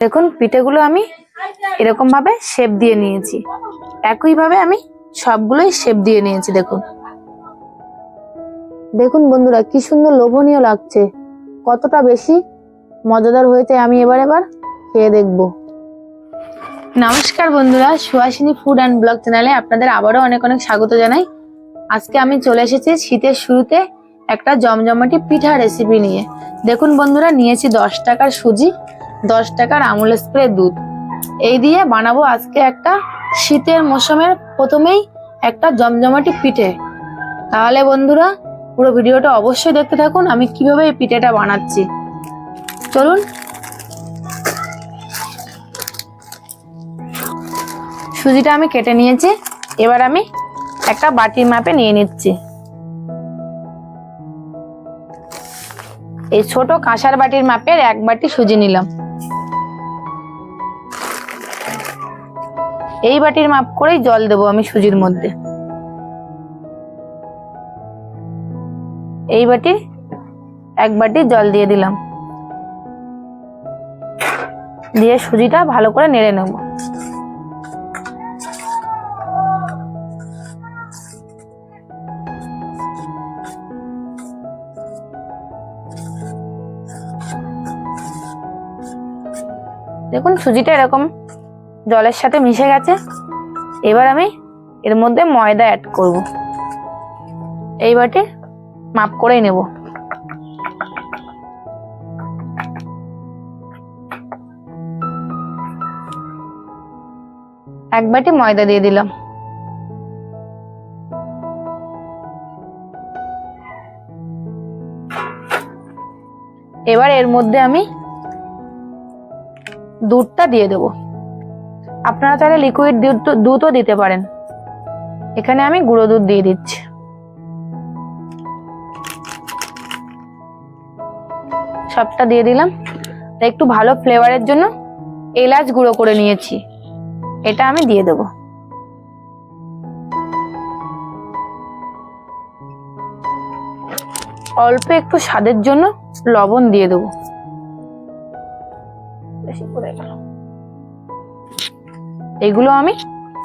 দেখুন, পিঠেগুলো আমি এরকম ভাবে শেপ দিয়ে নিয়েছি। একইভাবে আমি সবগুলোই শেপ দিয়ে নিয়েছি, দেখুন। দেখুন বন্ধুরা, কি সুন্দর লোভনীয় লাগছে। কতটা বেশি মজাদার হয়েছে আমি এবার এবার খেয়ে দেখব। নমস্কার বন্ধুরা, সুহাসিনী ফুড অ্যান্ড ব্লগ চ্যানেলে আপনাদের আবারও অনেক অনেক স্বাগত জানাই। আজকে আমি চলে এসেছি শীতের শুরুতে একটা জমজমাটি পিঠা রেসিপি নিয়ে। দেখুন বন্ধুরা, নিয়েছি দশ টাকার সুজি দশ টাকার আমুল স্প্রে দুধ। এই দিয়ে বানাবো আজকে একটা শীতের মৌসুমের প্রথমেই একটা জমজমাটি পিঠে। তাহলে বন্ধুরা, পুরো ভিডিওটা অবশ্যই দেখতে থাকুন, আমি কীভাবে এই পিঠেটা বানাচ্ছি। চলুন। সুজিটা আমি কেটে নিয়েছি, এবার আমি একটা বাটির মাপে নিয়ে নিচ্ছি। এই ছোট কাঁসার বাটির মাপের এক বাটি সুজি নিলাম। এই বাটির মাপ করেই জল দেবো আমি সুজির মধ্যে। এই বাটি এক বাটি জল দিয়ে দিলাম। দিয়ে সুজিটা ভালো করে নেড়ে নেব। দেখুন সুজিটা এরকম জলের সাথে মিশে গেছে। এবার আমি এর মধ্যে ময়দা অ্যাড করব। এই বাটি মাপ করেই নেব। এক বাটি ময়দা দিয়ে দিলাম। এবার এর মধ্যে আমি দুধটা দিয়ে দেব। আপনারা চাইলে লিকুইড দুধ দুধও দিতে পারেন। এখানে আমি গুঁড়ো দুধ দিয়ে দিচ্ছি। সবটা দিয়ে দিলাম। একটু ভালো ফ্লেভারের জন্য এলাচ গুঁড়ো করে নিয়েছি। এটা আমি দিয়ে দেব। অল্প একটু স্বাদের জন্য লবণ দিয়ে দেবো। এগুলো আমি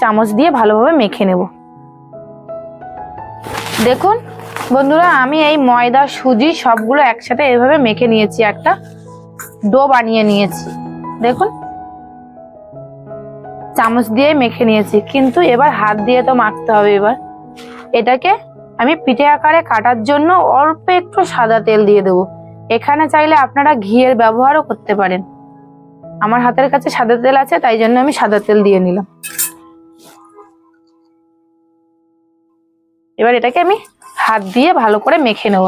চামচ দিয়ে ভালোভাবে মেখে নেব। দেখুন, বন্ধুরা, আমি এই ময়দা, সুজি সবগুলো একসাথে এভাবে মেখে নিয়েছি, একটা ডো বানিয়ে নিয়েছি। দেখুন, চামচ দিয়ে মেখে নিয়েছি, কিন্তু এবার হাত দিয়ে তো মাখতে হবে এবার। এটাকে আমি পিঠে আকারে কাটার জন্য অল্প একটু সাদা তেল দিয়ে দেবো। এখানে চাইলে আপনারা ঘিয়ের ব্যবহারও করতে পারেন। আমার হাতের কাছে সাদা তেল আছে, তাই জন্য আমি সাদা তেল দিয়ে নিলাম। এবার এটাকে আমি হাত দিয়ে ভালো করে মেখে নেব।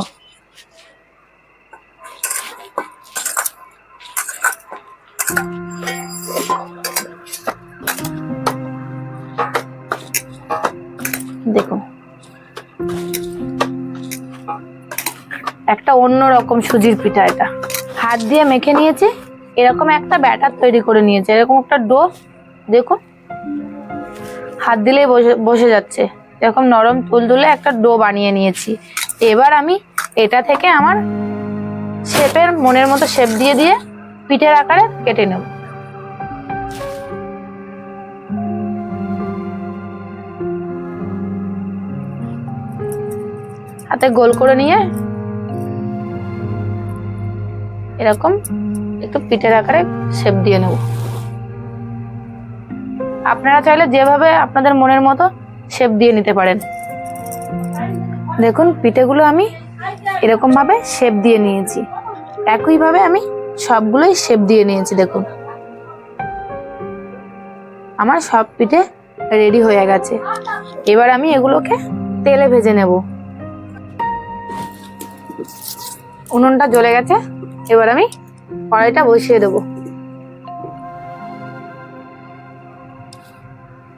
দেখুন। একটা অন্য রকম সুজির পিঠা এটা। হাত দিয়ে মেখে নিয়েছি। এরকম একটা ব্যাটার তৈরি করে নিয়েছে। এরকম একটা ডো, দেখুন। হাত দিলেই বসে বসে যাচ্ছে। এরকম নরম তুলতুলে একটা ডো বানিয়ে নিয়েছি। এবার আমি এটা থেকে আমার শেপের মনের মতো শেপ দিয়ে দিয়ে পিঠের আকারে কেটে নেব। হাতে গোল করে নিয়ে এরকম একটু পিঠের আকারে শেপ দিয়ে নেব। আপনারা চাইলে যেভাবে আপনাদের মনের মতো শেপ দিয়ে নিতে পারেন। দেখুন, পিঠেগুলো আমি এরকম ভাবে শেপ দিয়ে নিয়েছি। একইভাবে আমি সবগুলোই শেপ দিয়ে নিয়েছি, দেখুন। আমার সব পিঠে রেডি হয়ে গেছে। এবার আমি এগুলোকে তেলে ভেজে নেব। উনুনটা জ্বলে গেছে। এবার আমি কড়াইটা বসিয়ে দেবো।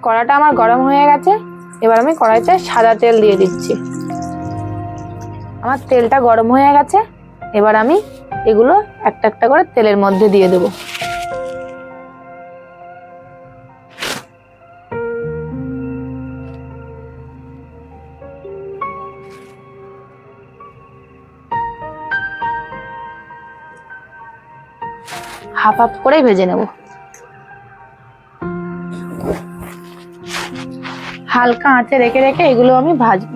কড়াটা আমার গরম হয়ে গেছে, এবার আমি কড়াইতে সাদা তেল দিয়ে দিচ্ছি। আমার তেলটা গরম হয়ে গেছে, এবার আমি এগুলো একটা একটা করে তেলের মধ্যে দিয়ে দেব। হাফ হাফ করে ভেজে নেব। হালকা আঁচে রেখে রেখে এগুলো আমি ভাজবো।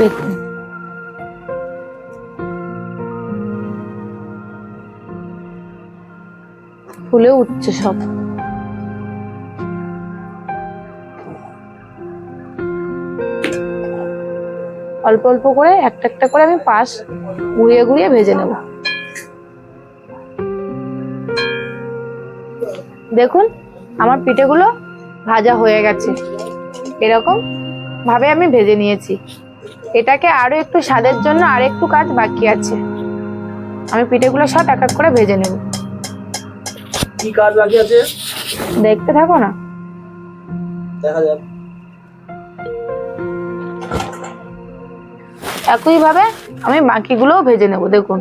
দেখুন। ফুলে উঠছে সব। অল্প অল্প করে একটা একটা করে আমি পাশ ঘুরিয়ে ঘুরিয়ে ভেজে নেব। দেখুন আমার পিঠেগুলো ভাজা হয়ে গেছে। এরকম ভাবে আমি ভেজে নিয়েছি। এটাকে আরও একটু স্বাদের জন্য আর একটু কাজ বাকি আছে। আমি পিঠেগুলো সব এক এক করে ভেজে নেব। কি কাজ বাকি আছে? দেখতে থাকো না। দেখা যাক। একইভাবে আমি বাকিগুলোও ভেজে নেব, দেখুন।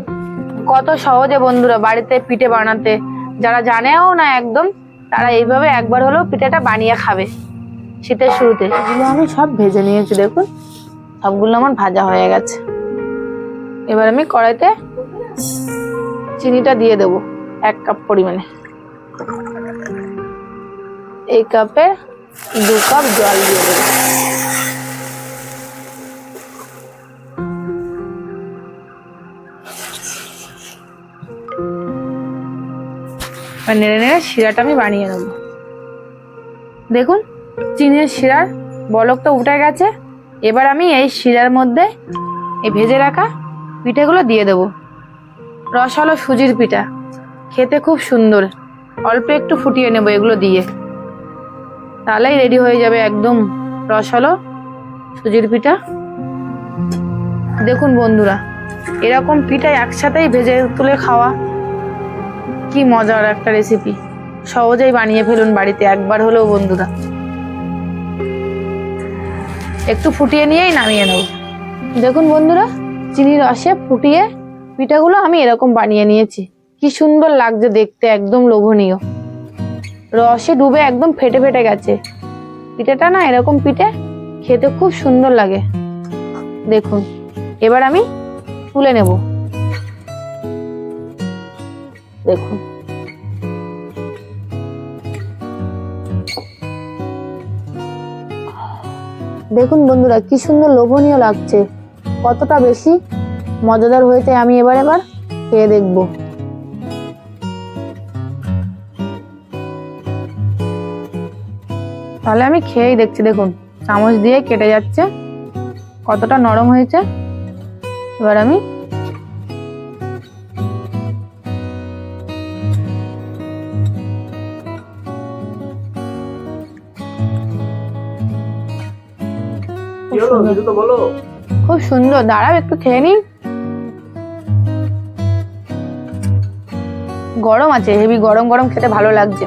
কত সহজে বন্ধুরা বাড়িতে পিঠে বানাতে। যারা জানেও না একদম, তারা এইভাবে একবার হলেও পিঠেটা বানিয়ে খাবে শীতের শুরুতে। এগুলো আমি সব ভেজে নিয়েছি, দেখুন। সবগুলো আমার ভাজা হয়ে গেছে। এবার আমি কড়াইতে চিনিটা দিয়ে দেব, এক কাপ পরিমাণে। এই কাপে দু কাপ জল দিয়ে দেবো। আর নেড়ে নেড়ে শিরাটা আমি বানিয়ে নেব। দেখুন, চিনির শিরার বলকটা উঠে গেছে। এবার আমি এই শিরার মধ্যে এই ভেজে রাখা পিঠেগুলো দিয়ে দেব। রসালো সুজির পিঠা। খেতে খুব সুন্দর। অল্প একটু ফুটিয়ে নেব এগুলো দিয়ে। তাহলেই রেডি হয়ে যাবে একদম রস রসালো সুজির পিঠা। দেখুন বন্ধুরা, এরকম পিঠা একসাথেই ভেজে তুলে খাওয়া কি মজার একটা রেসিপি সহজেই বানিয়ে ফেলুন বাড়িতে, একবার হলেও বন্ধুরা। একটু ফুটিয়ে নিয়েই নামিয়ে নেব। দেখুন বন্ধুরা, চিনির রসে ফুটিয়ে পিঠাগুলো আমি এরকম বানিয়ে নিয়েছি। কি সুন্দর লাগছে দেখতে, একদম লোভনীয়। রসে ডুবে একদম ফেটে ফেটে গেছে। পিঠেটা না এরকম পিঠে খেতে খুব সুন্দর লাগে। দেখুন, এবার আমি তুলে নেব। দেখুন। দেখুন বন্ধুরা, কি সুন্দর লোভনীয় লাগছে। কতটা বেশি মজাদার হয়েছে, আমি এবার এবার খেয়ে দেখব। তাহলে আমি খেয়েই দেখছি, দেখুন। চামচ দিয়ে কেটে যাচ্ছে, কতটা নরম হয়েছে। এবার আমি খুব সুন্দর। দাঁড়াও একটু খেয়ে নিই। গরম আছে হেভি গরম গরম খেতে ভালো লাগছে।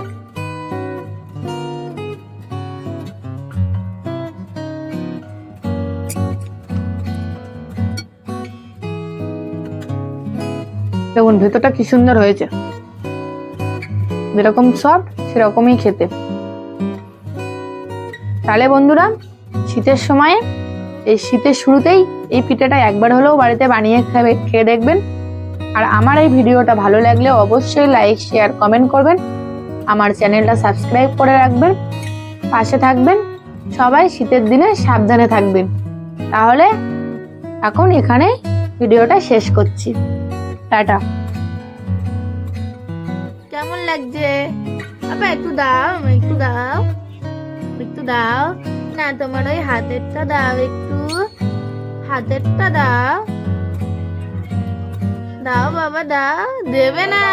দেখুন ভেতরটা কি সুন্দর হয়েছে। যেরকম সফট সেরকমই খেতে। তাহলে বন্ধুরা শীতের সময়ে এই শীতের শুরুতেই এই পিঠাটা একবার হলেও বাড়িতে বানিয়ে খাবে, খেয়ে দেখবেন। আর আমার এই ভিডিওটা ভালো লাগলে অবশ্যই লাইক, শেয়ার, কমেন্ট করবেন। আমার চ্যানেলটা সাবস্ক্রাইব করে রাখবেন। পাশে থাকবেন। সবাই শীতের দিনে সাবধানে থাকবেন। তাহলে এখন এখানে ভিডিওটা শেষ করছি। টাটা। কেমন লাগছে? আবার একটু দাও একটু দাও একটু দাও। না তোমার ওই হাতেরটা দাও একটু। হাতেরটা দাও। দাও বাবা দাও। দেবে না।